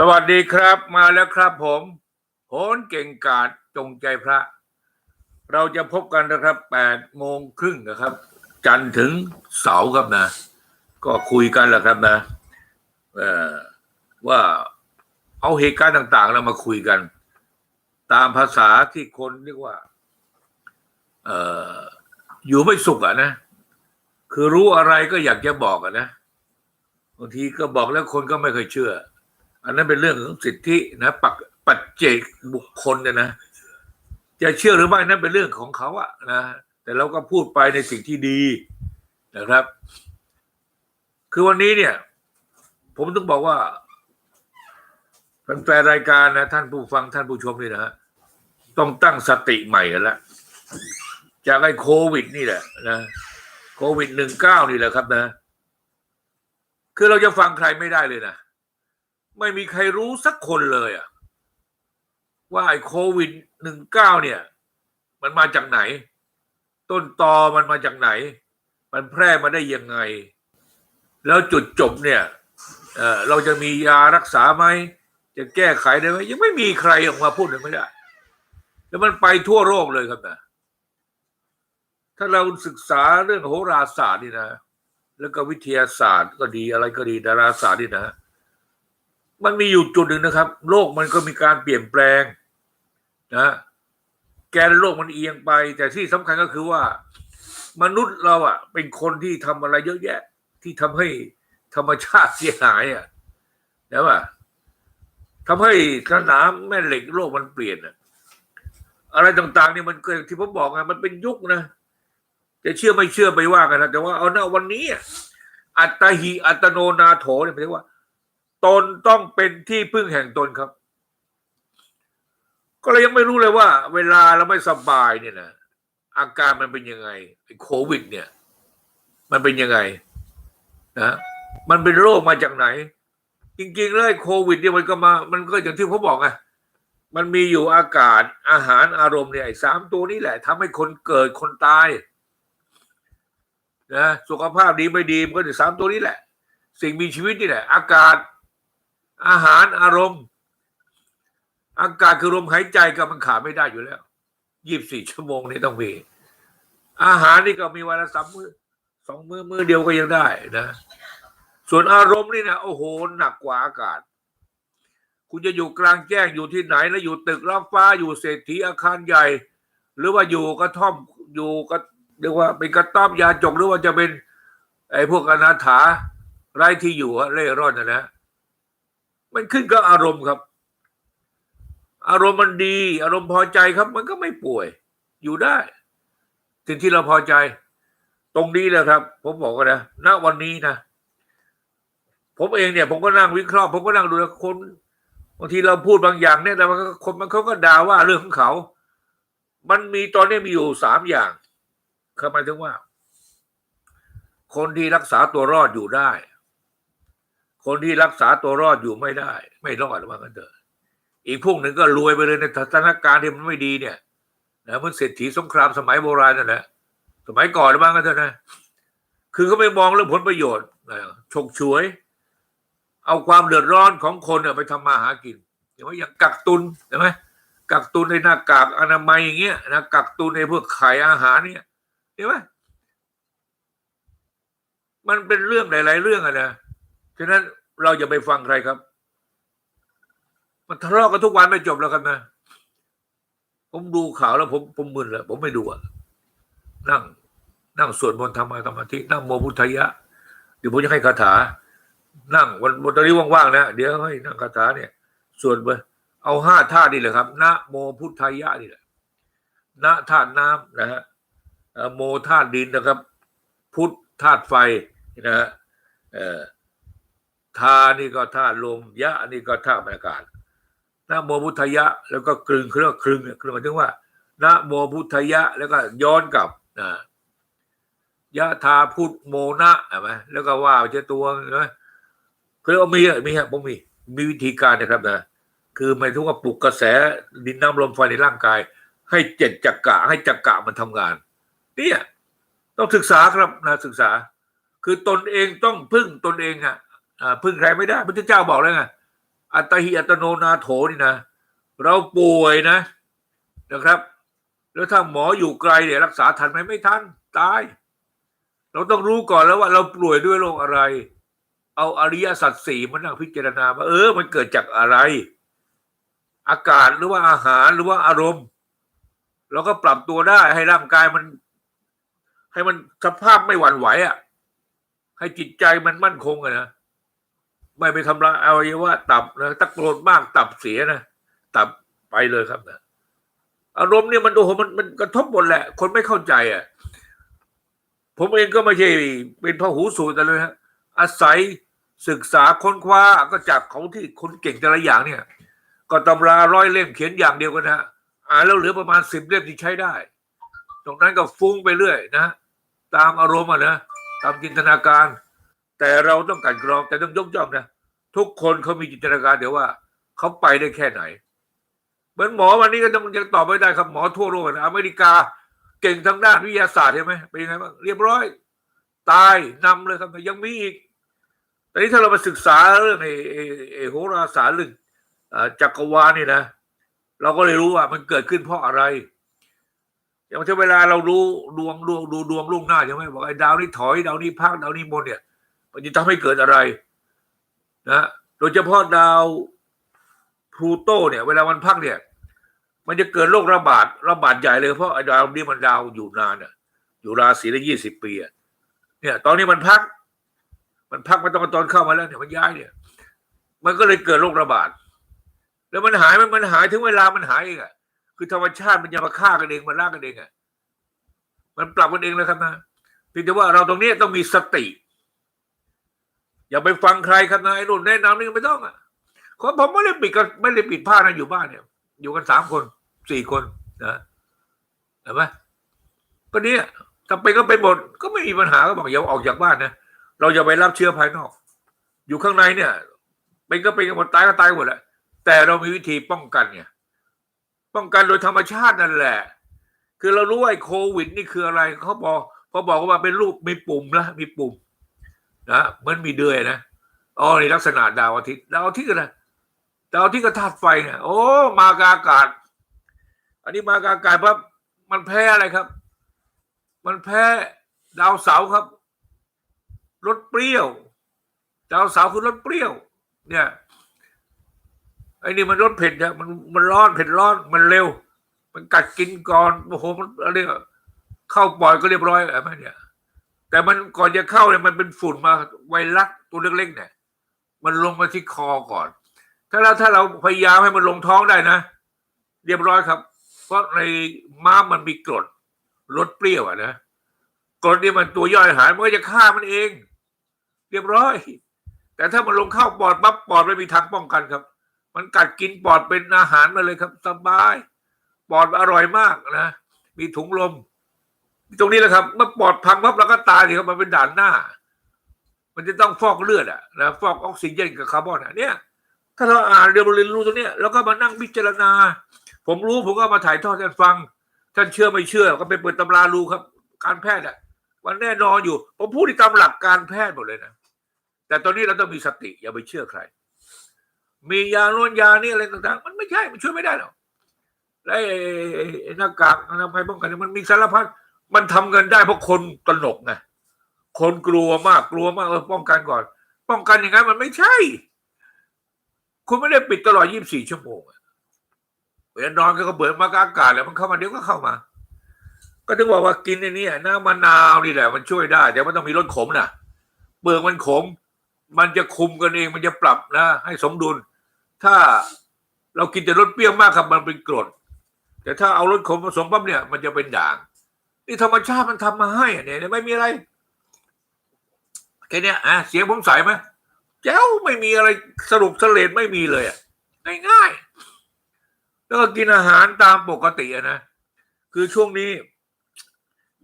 สวัสดีครับมาแล้วครับผมโหนเก่งกาจจงใจพระ เราจะพบกันนะครับแปดโมงครึ่งนะครับ จันทร์ถึงเสาร์ครับนะ ก็คุยกันแหละครับนะว่าเอาเหตุการณ์ต่างๆเรามาคุยกัน ตามภาษาที่คนเรียกว่าเอออยู่ไม่สุขอะนะ คือรู้อะไรก็อยากจะบอกอะนะบางทีก็บอกแล้วคนก็ไม่เคยเชื่อ อันนั้นเป็นเรื่องของสิทธินะปักปัจเจกบุคคลเนี่ยนะจะเชื่อหรือไม่นั่นเป็นเรื่องของเขาอะนะแต่เราก็พูดไปในสิ่งที่ดีนะครับ คือวันนี้เนี่ย ผมต้องบอกว่าแฟนรายการนะท่านผู้ฟังท่านผู้ชมนี่นะ ต้องตั้งสติใหม่กันละจากไอ้โควิดนี่แหละนะโควิดหนึ่งเก้านี่แหละครับนะ คือเราจะฟังใครไม่ได้เลยนะ ไม่มีใครรู้สักคนเลยอะว่าไอ้โควิดหนึ่งเก้าเนี่ย มันมาจากไหน ต้นตอมันมาจากไหน มันแพร่มาได้ยังไง แล้วจุดจบเนี่ยเออเราจะมียารักษาไหมจะแก้ไขได้ไหมยังไม่มีใครออกมาพูดเลยไม่ได้ แล้วมันไปทั่วโลกเลยครับนะถ้าเราศึกษาเรื่องโหราศาสตร์นี่นะ แล้วก็วิทยาศาสตร์ก็ดีอะไรก็ดีดาราศาสตร์นี่นะ มันมีอยู่จุดหนึ่งนะครับ โลกมันก็มีการเปลี่ยนแปลงนะแกนโลกมันเอียงไป แต่ที่สำคัญก็คือว่า มนุษย์เราอะ เป็นคนที่ทำอะไรเยอะแยะ ที่ทำให้ธรรมชาติเสียหายอะนะว่าทำให้สนามแม่เหล็กโลกมันเปลี่ยนอะอะไรต่างๆนี่มันเกิดที่ผมบอกไงมันเป็นยุคนะจะเชื่อไม่เชื่อไปว่ากันนะแต่ว่าเอาหน้าวันนี้อัตหิอัตโนนาโถเนี่ยหมายถึงว่า ตนต้องเป็นที่พึ่งแห่งตนครับ ก็เลยยังไม่รู้เลยว่า เวลาเราไม่สบายเนี่ยนะอาการมันเป็นยังไงไอ้โควิด เนี่ย มันเป็นยังไงนะมันเป็นโรคมาจากไหน จริงๆเลยโควิดเนี่ยมันก็มา มันก็อย่างที่ผมบอกไงมันมีอยู่อากาศอาหารอารมณ์เนี่ยสามตัวนี้แหละทำให้คนเกิดคนตายนะสุขภาพดีไม่ดีมันก็จะสามตัวนี้แหละ สิ่งมีชีวิตนี่แหละ อากาศ อาหารอารมณ์ อากาศคือลมหายใจก็มันขาดไม่ได้อยู่แล้วยี่บสี่ชั่วโมงนี่ต้องมี อาหารนี่ก็มีวันละสามมือสองมือมือเดียวก็ยังได้นะ ส่วนอารมณ์นี่นะโอ้โหหนักกว่าอากาศ คุณจะอยู่กลางแจ้งอยู่ที่ไหนแล้วอยู่ตึกรับฟ้าอยู่เศรษฐีอาคารใหญ่ หรือว่าอยู่กระท่อมอยู่ก็เรียกว่าเป็นกระต๊อบยาจกหรือว่าจะเป็น ไอ้พวกอนาถาไร้ที่อยู่เร่ร่อนนะนะ มันขึ้นกับอารมณ์ครับ อารมณ์มันดี อารมณ์พอใจครับ มันก็ไม่ป่วย อยู่ได้สิ่งที่เราพอใจ ตรงนี้แหละครับ ผมบอกกันนะณวันนี้นะผมเองเนี่ย ผมก็นั่งวิเคราะห์ผมก็นั่งดูแล้วคนบางทีเราพูดบางอย่างเนี่ยแต่ว่าคนมันเขาก็ด่าว่าเรื่องของเขา มันมีตอนนี้มีอยู่สามอย่างคือหมายถึงว่า คนที่รักษาตัวรอดอยู่ได้ คนที่รักษาตัวรอดอยู่ไม่ได้ ไม่รอดว่ากันเถอะอีกพวกหนึ่งก็รวยไปเลยในสถานการณ์ที่มันไม่ดีเนี่ยนะมันเศรษฐีสงครามสมัยโบราณนั่นแหละสมัยก่อนบ้างกันเถอะนะ คือเขาไม่มองเรื่องผลประโยชน์ฉกฉวย เอาความเดือดร้อนของคนเนี่ยไปทำมาหากินอย่างว่าอย่างกักตุนใช่ไหมกักตุนในหน้ากากอนามัยอย่างเงี้ยนะกักตุนในพวกไข่อาหารเนี่ยเห็นไหมมันเป็นเรื่องหลาย ๆ เรื่องอะนะฉะนั้น เราอย่าไปฟังใครครับ มันทะเลาะกันทุกวันไม่จบแล้วครับนะ ผมดูข่าวแล้วผมผมมึนแล้วผมไม่ดูอะนั่ง นั่งสวดมนต์ทำมาสมาธินั่งโมพุทธยะ เดี๋ยวผมจะให้คาถา นั่งวันวันตอนนี้ว่างๆนะเดี๋ยวให้นั่งคาถาเนี่ยสวดไปเอาห้าท่านี่แหละครับนะโมพุทธยะนี่แหละนะธาตุน้ำนะฮะโมธาตุดินนะครับ พุทธธาตุไฟนะฮะเอ่อ ทานี่ก็ธาตุลมยะนี่ก็ธาตุอากาศนะโมพุทธยะ แล้วก็กลึงเครื่องคลึงเนี่ยคือหมายถึงว่านะโมพุทธยะแล้วก็ย้อนกลับนะยะทาพุทธโมนะใช่ไหมแล้วก็ว่าเจ้าตัวนะคือเอามีอะมีฮะผมมีมีวิธีการนะครับนะคือหมายถึงว่าปลุกกระแสดินน้ำลมไฟในร่างกาย ให้เจ็ดจักระให้จักระมันทำงาน เนี่ยต้องศึกษาครับนะศึกษา คือตนเองต้องพึ่งตนเองอะอ่า พึ่งใครไม่ได้พระเจ้าบอกแล้วไงอัตหิอัตโนนาโถนี่นะ เราป่วยนะนะครับ แล้วถ้าหมออยู่ไกลเนี่ยรักษาทันไหมไม่ทันตาย เราต้องรู้ก่อนแล้วว่าเราป่วยด้วยโรคอะไร เอาอริยสัจสี่มานั่งพิจารณาว่าเออ มันเกิดจากอะไร อากาศหรือว่าอาหารหรือว่าอารมณ์ เราก็ปรับตัวได้ให้ร่างกายมัน ให้มันสภาพไม่หวั่นไหวอะ ให้จิตใจมันมั่นคงอะนะ ไม่ไปทำลายอวัยวะตับนะถ้าโกรธมากตับเสียนะตับไปเลยครับนะอารมณ์เนี่ยมันโอ้โหมันมันกระทบหมดแหละ คนไม่เข้าใจอะ ผมเองก็ไม่ใช่เป็นพหูสูตรแต่เลยฮะอาศัยศึกษาค้นคว้าก็จากเขาที่คนเก่งแต่ละอย่างเนี่ย ก็ตำราร้อยเล่มเขียนอย่างเดียวกันนะฮะอ่านแล้วเหลือประมาณสิบเล่มที่ใช้ได้ ตรงนั้นก็ฟุ้งไปเรื่อยนะตามอารมณ์อะนะตามจินตนาการ แต่เราต้องกลันกรองแต่ต้องยกย่องนะทุกคนเขามีจินตนาการเดี๋ยวว่าเขาไปได้แค่ไหน เหมือนหมอวันนี้ก็ต้องยังตอบไม่ได้ครับหมอทั่วโลกนะอเมริกาเก่งทางด้านวิทยาศาสตร์ใช่ไหมเป็นยังไงบ้างเรียบร้อย ตายนำเลยครับยังมีอีกแต่นี้ถ้าเรามาศึกษาเรื่องไอ้ไอ้ไอ้โหราศาสตร์เรื่องจักรวาลนี่นะ เราก็เลยรู้ว่ามันเกิดขึ้นเพราะอะไร อย่างเช่นเวลาเรารู้ดวงดวงดูดวงล่วงหน้าใช่ไหมบอกไอ้ดาวนี้ถอยดาวนี้พักดาวนี้บนเนี่ย มันจะทำให้เกิดอะไรนะโดยเฉพาะดาวพลูโตเนี่ย เวลามันพักเนี่ย มันจะเกิดโรคระบาดระบาดใหญ่เลยเพราะไอ้ดาวนี้มันดาวอยู่นานอะอยู่ราศีละยี่สิบปีอะเนี่ย ตอนนี้มันพัก มันพักมาตอนตอนเข้ามาแล้วเนี่ยมันย้ายเนี่ย มันก็เลยเกิดโรคระบาด แล้วมันหายมันมันหายถึงเวลามันหายเองอะคือธรรมชาติมันจะมาฆ่ากันเองมันล่ากันเองอะมันปรับกันเองแล้วครับนะเพียงแต่ว่าเราตรงนี้ต้องมีสติ อย่าไปฟังใครครับนายรุ่นแนะนำนี่ไม่ต้องอะคนผมไม่ได้ปิดกันไม่ได้ปิดผ้านะอยู่บ้านเนี่ย อยู่กันสามคนสี่คนนะเห็นไหมก็เนี่ยถ้าไปนก็ไปนหมดก็ไม่มีปัญหาก็บอกอย่าออกจากบ้านนะเราอย่าไปรับเชื้อภายนอก อยู่ข้างในเนี่ยเป็นก็เป็นกันหมดตายก็ตายหมดแหละแต่เรามีวิธีป้องกันไงป้องกันโดยธรรมชาตินั่นแหละ คือเรารู้ว่าโควิด นี่คืออะไรเขาบอกเขาบอกว่าเป็นรูปมีปุ่มนะมีปุ่ม นะเหมือนมีเดือยนะอ๋อในลักษณะดาวอาทิตย์ดาวอาทิตย์อะไรดาวอาทิตย์ก็ธาตุไฟเนี่ยโอ้มากบอากาศ อันนี้มากบอากาศปั๊บมันแพ้อะไรครับ มันแพ้ดาวเสาครับรสเปรี้ยว ดาวเสาคือรสเปรี้ยว เนี่ยไอ้นี่มันรสเผ็ดนะมันมันร้อนเผ็ดร้อนมันเร็ว มันกัดกินก่อนโอ้โหมันอะไรเข้าปอดก็เรียบร้อยอะไรเนี่ย แต่มันก่อนจะเข้าเนี่ยมันเป็นฝุ่นมาไวรัสตัวเล็กๆเนี่ยมันลงมาที่คอก่อน ถ้าเราถ้าเราพยายามให้มันลงท้องได้นะ เรียบร้อยครับ เพราะในม้ามมันมีกรดรสเปรี้ยวอะนะกรดนี่มันตัวย่อยอาหารมันก็จะฆ่ามันเอง เรียบร้อย แต่ถ้ามันลงเข้าปอดปั๊บปอดไม่มีทางป้องกันครับ มันกัดกินปอดเป็นอาหารมาเลยครับสบาย ปอดอร่อยมากนะ มีถุงลม ตรงนี้แหละครับ เมื่อปอดพังปั๊บเราก็ตายสิครับมันเป็นด่านหน้า มันจะต้องฟอกเลือดอะนะฟอกออกซิเจนกับคาร์บอนอะเนี่ย ถ้าเราอ่านเรียนรู้ตรงนี้แล้วก็มานั่งพิจารณา ผมรู้ผมก็มาถ่ายทอดให้ท่านฟัง ท่านเชื่อไม่เชื่อ ก็ไปเปิดตำราดูครับ การแพทย์อะมันแน่นอนอยู่ ผมพูดตามหลักการแพทย์หมดเลยนะแต่ตอนนี้เราต้องมีสติ อย่าไปเชื่อใคร มียาโน่นยานี่อะไรต่างๆ มันไม่ใช่มันช่วยไม่ได้หรอกและไอ้หน้ากากอนามัยป้องกันเนี่ยมันมีสารพัด มันทำเงินได้เพราะคนตระหนกไงคนกลัวมากกลัวมากเออป้องกันก่อน ป้องกันอย่างนั้นมันไม่ใช่ คุณไม่ได้ปิดตลอด 24 ชั่วโมงเวลานอนก็เบิดมากอากาศแล้วมันเข้ามาเดี๋ยวก็เข้ามา ก็ถึงบอกว่ากินไอ้นี่น้ำมะนาวนี่แหละ มันช่วยได้ แต่มันต้องมีรสขมนะเปลือกมันขม มันจะคุมกันเองมันจะปรับนะ ให้สมดุล ถ้าเรากินแต่รสเปรี้ยวมากครับมันเป็นกรดแต่ถ้าเอารสขมผสมปั๊บเนี่ย มันจะเป็นด่าง นี่ธรรมชาติมันทำมาให้เนี่ยไม่มีอะไรแค่เนี้ยอะเสียงผมใสไหมแจ้วไม่มีอะไรสรุปสเลดไม่มีเลยอะง่ายๆแล้วก็กินอาหารตามปกติอะนะคือช่วงนี้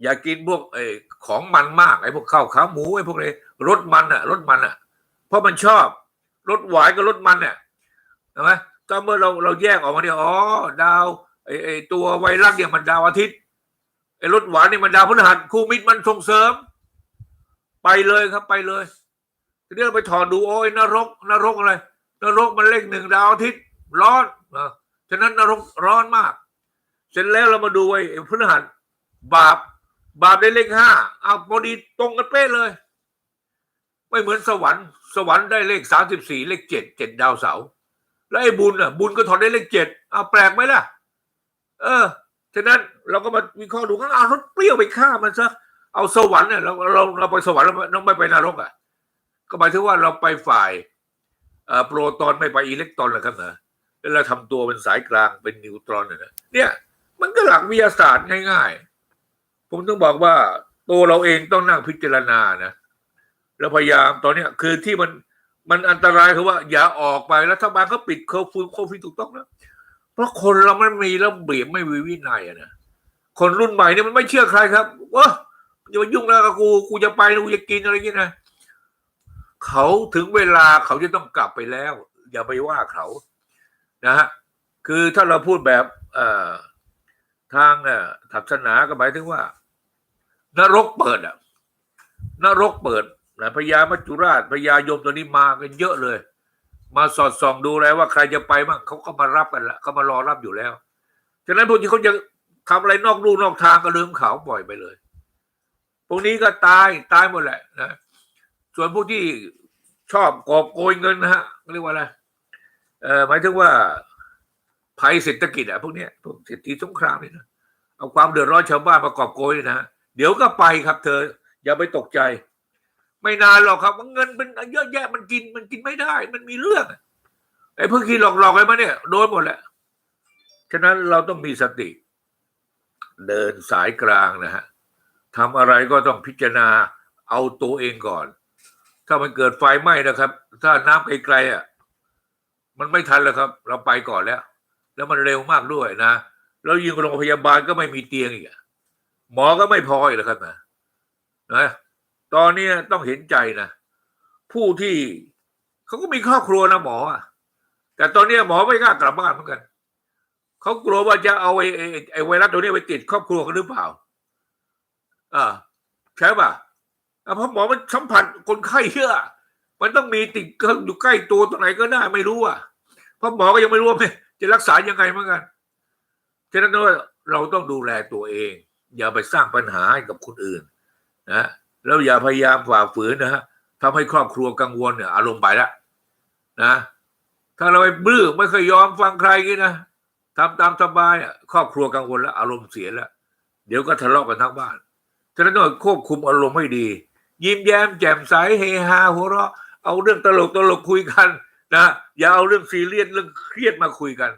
อย่ากินพวกไอ้ของมันมากไอ้พวกข้าวขาหมูไอ้พวกนี้รสมันอะรสมันอะ เพราะมันชอบรสหวานกับรสมันเนี่ยเห็นไหมก็เมื่อเราเราแยกออกมาเนี่ยอ๋อดาวไอ้ไอ้ตัวไวรัสเนี่ยมันดาวอาทิตย์ รสหวานนี่มันดาวพฤหัสคู่มิตรมันส่งเสริม ไปเลยครับไปเลยทีนี้เราไปถอดดูโอ้ยนรก นรกอะไร นรกมันเลขหนึ่งดาวอาทิตย์ร้อนนะฉะนั้นนรกร้อนมาก เสร็จแล้วเรามาดูไอ้พฤหัสบาปบาปได้เลขห้าเอาพอดีตรงกันเป๊ะเลย ไม่เหมือนสวรรค์ สวรรค์ได้เลขสามสิบสี่เลขเจ็ดเจ็ดดาวเสาร์แล้วไอ้บุญอะ บุญก็ถอดได้เลขเจ็ดเอาแปลกไหมล่ะ เออ ฉะนั้นเราก็มาวิเคราะห์ดูข้างเอารถเปรี้ยวไปฆ่ามันซะเอาสวรรค์เนี่ยเราเราเราไปสวรรค์เราเราไม่ไปนรกอะก็หมายถึงว่าเราไปฝ่ายอ่อโปรตอนไม่ไปอิเล็กตรอนเหรอครับเนะแล้วเราทำตัวเป็นสายกลางเป็นนิวตรอนเนี่ยเนี่ย มันก็หลักวิทยาศาสตร์ง่ายๆ ผมต้องบอกว่าตัวเราเองต้องนั่งพิจารณานะแล้วพยายามตอนเนี้ยคือที่มันมันอันตรายคือว่า อย่าออกไปรัฐบาลเขาปิดเคอร์ฟิวโควิดถูกต้องนะ เพราะคนเราไมันมีระเบียบไม่มีวินัยอะนะคนรุ่นใหม่เนี่ยมันไม่เชื่อใครครับว่าอย่ามายุ่งแล้วกับกูกูจะไปกูจะกินอะไรอย่างเงี้ยนะเขาถึงเวลาเขาจะต้องกลับไปแล้ว อย่าไปว่าเขานะฮะคือถ้าเราพูดแบบเอ่อทางเอ่อศาสนาก็หมายถึงว่า นรกเปิดอะนรกเปิดนะพญามัจจุราชพญายมตัวนี้มากันเยอะเลย มาสอดส่องดูแล้วว่าใครจะไปบ้างเขาก็มารับกันละเขามารอรับอยู่แล้วฉะนั้นพวกที่เขาจะทำอะไรนอกลู่นอกทางก็ลืมเขาปล่อยไปเลยพวกนี้ก็ตายตายหมดแหละนะส่วนพวกที่ชอบกอบโกยเงินนะฮะเรียกว่าอะไรเอ่อหมายถึงว่าภัยเศรษฐกิจอะพวกเนี้ยพวกเศรษฐีสงครามนี่นะเอาความเดือดร้อนชาวบ้านมากอบโกยนะเดี๋ยวก็ไปครับเธออย่าไปตกใจ ไม่นานหรอกครับว่าเงินเป็นเยอะแยะมันกินมันกินไม่ได้ มันมีเรื่องไอ้เพิ่งคิดหลอกๆไปมาเนี่ยโดนหมดแหละฉะนั้นเราต้องมีสติ เดินสายกลางนะฮะทำอะไรก็ต้องพิจารณาเอาตัวเองก่อน ถ้ามันเกิดไฟไหม้นะครับ ถ้าน้ำไกลๆอะมันไม่ทันแล้วครับ เราไปก่อนแล้ว แล้วมันเร็วมากด้วยนะแล้วยิงโรงพยาบาลก็ไม่มีเตียงอีกหมอก็ไม่พออีกแล้วครับนะนะ ตอนนี้ต้องเห็นใจนะผู้ที่เขาก็มีครอบครัวนะหมออะแต่ตอนนี้หมอไม่กล้ากลับบ้านเหมือนกันเขากลัวว่าจะเอาไอ้ไอ้ไวรัสตัวนี้ไปติดครอบครัวเขาหรือเปล่าอ่าใช่ป่ะเพราะหมอมันสัมผัสคนไข้เยอะมันต้องมีติดเครื่องอยู่ใกล้ตัวตรงไหนก็ได้ไม่รู้อะเพราะหมอก็ยังไม่รู้ว่าจะรักษายังไงเหมือนกันฉะนั้นเราต้องดูแลตัวเอง อย่าไปสร้างปัญหาให้กับคนอื่น นะ แล้วอย่าพยายามฝ่าฝืนนะฮะทำให้ครอบครัวกังวลเนี่ยอารมณ์ไปล้วนะ ถ้าเราไปบื้อไม่เคยยอมฟังใครกี้นะทำตามสบายอะครอบครัวกังวลแล้วอารมณ์เสียแล้วเดี๋ยวก็ทะเลาะกันทั้งบ้านฉะนั้นต้องควบคุมอารมณ์ให้ดี ยิ้มแย้มแจ่มใสเฮฮาหัวเราะเอาเรื่องตลกตลกคุยกันนะอย่าเอาเรื่องซีเรียสเรื่องเครียดมาคุยกัน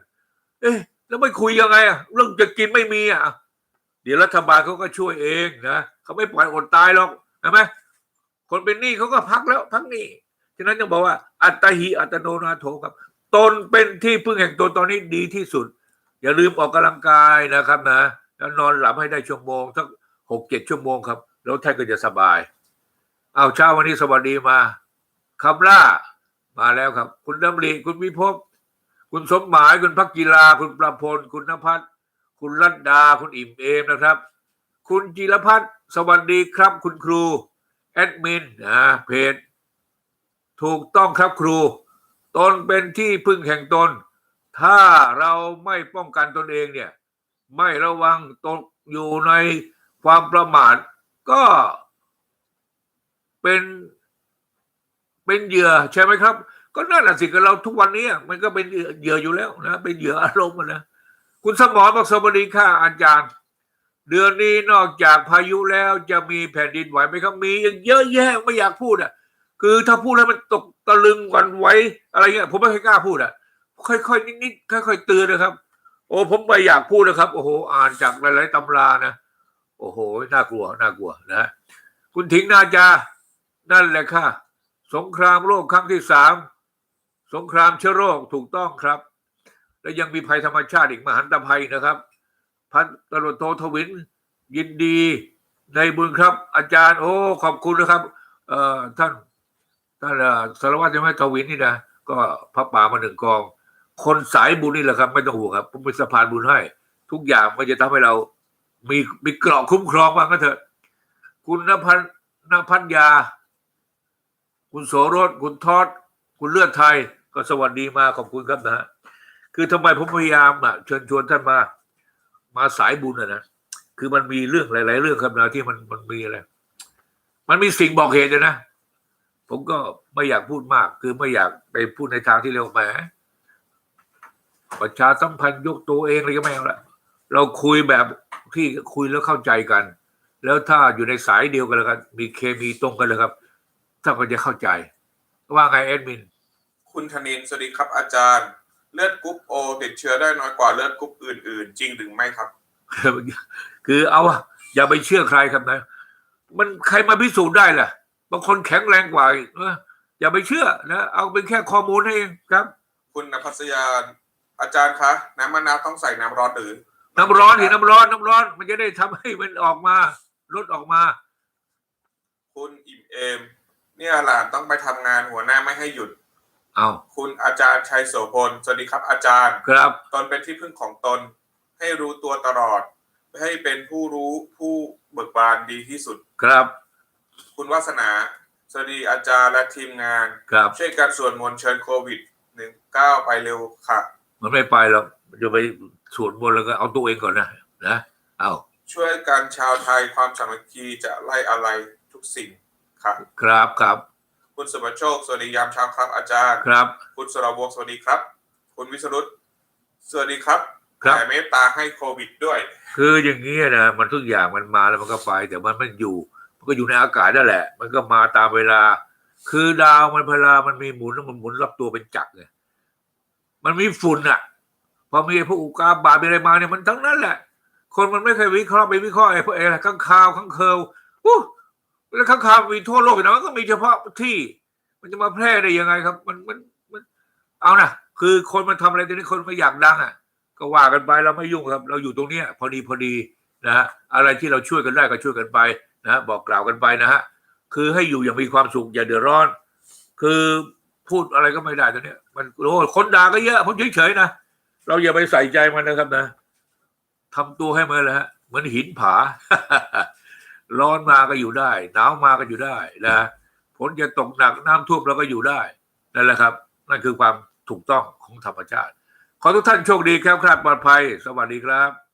เอ๊ะแล้วไม่คุยยังไงอะเรื่องจะกินไม่มีอะเดี๋ยวรัฐบาลเขาก็ช่วยเองนะเขาไม่ปล่อยอดตายหรอก ช่ไหมคนเป็นหนี้เขาก็พักแล้วพักหนี้ฉะนั้นต้องบอกว่า อัตหิอัตโนนาโถครับ ตนเป็นที่พึ่งแห่งตนตอนนี้ดีที่สุด อย่าลืมออกกำลังกายนะครับนะแล้วนอนหลับให้ได้ชั่วโมงสักหกเจ็ดชั่วโมงครับ แล้วท่านก็จะสบาย เอาเช้าวันนี้สวัสดีมาคำล่ามาแล้วครับ คุณดำริคุณวิภพคุณสมหมายคุณพักกีฬา คุณประพลคุณนภัสคุณรัตดาคุณอิ่มเอมนะครับ คุณจิรพัฒน์สวัสดีครับคุณครู แอดมินนะเพจถูกต้องครับครู ตนเป็นที่พึ่งแห่งตน ถ้าเราไม่ป้องกันตนเองเนี่ย ไม่ระวังตกอยู่ในความประมาทก็เป็นเป็นเหยื่อใช่ไหมครับ ก็นั่นแหละสิกับเราทุกวันนี้มันก็เป็นเหยื่ออยู่แล้วนะ เป็นเหยื่ออารมณ์นะ คุณสมรบอกสวัสดีค่ะอาจารย์ เดือนนี้นอกจากพายุแล้วจะมีแผ่นดินไหวไหมครับมียังเยอะแยะไม่อยากพูดอะ คือถ้าพูดแล้วมันตกตะลึงหวันไหวอะไรเงี้ยผมไม่ค่อยกล้าพูดอะ ค่อยๆนิดๆค่อยๆเตือนนะครับ โอ้ผมไม่อยากพูดนะครับ โอ้โห อ่านจากหลายๆตำรานะโอ้โหน่ากลัวน่ากลัวนะคุณถิงนาจานั่นแหละค่ะ สงครามโลกครั้งที่สามสงครามเชื้อโรคถูกต้องครับ และยังมีภัยธรรมชาติอีกมหันตภัยนะครับ พันตำรวจโททวินยินดีในบุญครับ อาจารย์ โอ้ขอบคุณนะครับ เอ่อท่านท่านสารวัตรใช่ไหมทวินนี่นะก็พระป่ามาหนึ่งกอง คนสายบุญนี่แหละครับ ไม่ต้องห่วงครับผมเป็นสะพานบุญให้ ทุกอย่างมันจะทำให้เรา มีมีเกราะคุ้มครองบ้างก็เถอะ คุณนภันนภัญญา คุณโสรสคุณทอด คุณเลือดไทย ก็สวัสดีมาขอบคุณครับนะฮะคือทำไมผมพยายามอะเชิญชวนท่านมา มาสายบุญอะนะคือมันมีเรื่องหลาย ๆ เรื่องครับนะที่มันมันมีอะไรมันมีสิ่งบอกเหตุเลยนะผมก็ไม่อยากพูดมาก คือไม่อยากไปพูดในทางที่เร็วแหมประชาสัมพันธ์ยกตัวเองอะไรก็ไม่เอาละเราคุยแบบที่คุยแล้วเข้าใจกัน แล้วถ้าอยู่ในสายเดียวกันแล้วกันมีเคมีตรงกันเลยครับท่านก็จะเข้าใจ ว่าไงแอดมิน คุณธนินทร์สวัสดีครับอาจารย์ เลือดกรุ๊ปโอติดเชื้อได้น้อยกว่าเลือดกรุ๊ปอื่น ๆ จริงหรือไม่ครับ คือเอาอะอย่าไปเชื่อใครครับนะ มันใครมาพิสูจน์ได้ล่ะบางคนแข็งแรงกว่าอีกเอออย่าไปเชื่อนะเอาเป็นแค่ข้อมูลให้เองครับ คุณนภัสยาอาจารย์คะน้ำมะนาวต้องใส่น้ำร้อนหรือ น้ำร้อนเห็นน้ำร้อนน้ำร้อน มันจะได้ทำให้มันออกมาลดออกมา คุณอิ่มเอม เนี่ยหลานต้องไปทำงานหัวหน้าไม่ให้หยุด เอาคุณอาจารย์ชัยโสพล สวัสดีครับอาจารย์ ครับ ตนเป็นที่พึ่งของตน ให้รู้ตัวตลอด ให้เป็นผู้รู้ผู้เบิกบานดีที่สุด ครับ คุณวาสนา สวัสดีอาจารย์และทีมงาน ครับ ช่วยกันสวดมนต์เชิญโควิด19ไปเร็วค่ะ มันไม่ไปหรอกมันจะไปสวดมนต์แล้วก็เอาตัวเองก่อนนะ นะ เอาช่วยกันชาวไทยความสามัคคีจะไล่อะไรทุกสิ่งค่ะครับครับ คุณสุภโชค สวัสดียามเช้าครับอาจารย์ ครับ คุณสรวงศ์สวัสดีครับ คุณวิสรุตสวัสดีครับครับแผ่เมตตาให้โควิดด้วย คืออย่างนี้นะมันทุกอย่างมันมาแล้วมันก็ไป แต่มันมันอยู่ มันก็อยู่ในอากาศนั่นแหละ มันก็มาตามเวลา คือดาวมันเวลามันมีหมุนแล้วมันหมุนรับตัวเป็นจักรไงมันมีฝุ่นอะ พอมีพวกอุกกาบาตมีอะไรมาเนี่ยมันทั้งนั้นแหละ คนมันไม่เคยวิเคราะห์ไปวิเคราะห์ไอ้พวกไอ้อะไรข้างคาวข้างเคิลอู้ แล้วข้างคาวมีทั่วโลกอยู่นะมันก็มีเฉพาะที่ มันจะมาแพร่ได้ยังไงครับ มันมันมัน เอานะคือคนมันทำอะไรตอนนี้คนไม่อยากดังอะ ก็ว่ากันไปเราไม่ยุ่งครับ เราอยู่ตรงเนี้ย พอดีพอดีนะฮะอะไรที่เราช่วยกันได้ก็ช่วยกันไปนะ บอกกล่าวกันไปนะฮะคือให้อยู่อย่างมีความสุขอย่าเดือดร้อน คือพูดอะไรก็ไม่ได้ตอนนี้มันโอ้คนด่าก็เยอะผมเฉยๆนะเราอย่าไปใส่ใจมันนะครับนะทำตัวให้มันเลยฮะเหมือนหินผา ร้อนมาก็อยู่ได้ หนาวมาก็อยู่ได้นะฝนจะตกหนักน้ำท่วมเราก็อยู่ได้นั่นแหละครับ นั่นคือความถูกต้องของธรรมชาติ ขอทุกท่านโชคดีแคล้วคลาดปลอดภัย สวัสดีครับ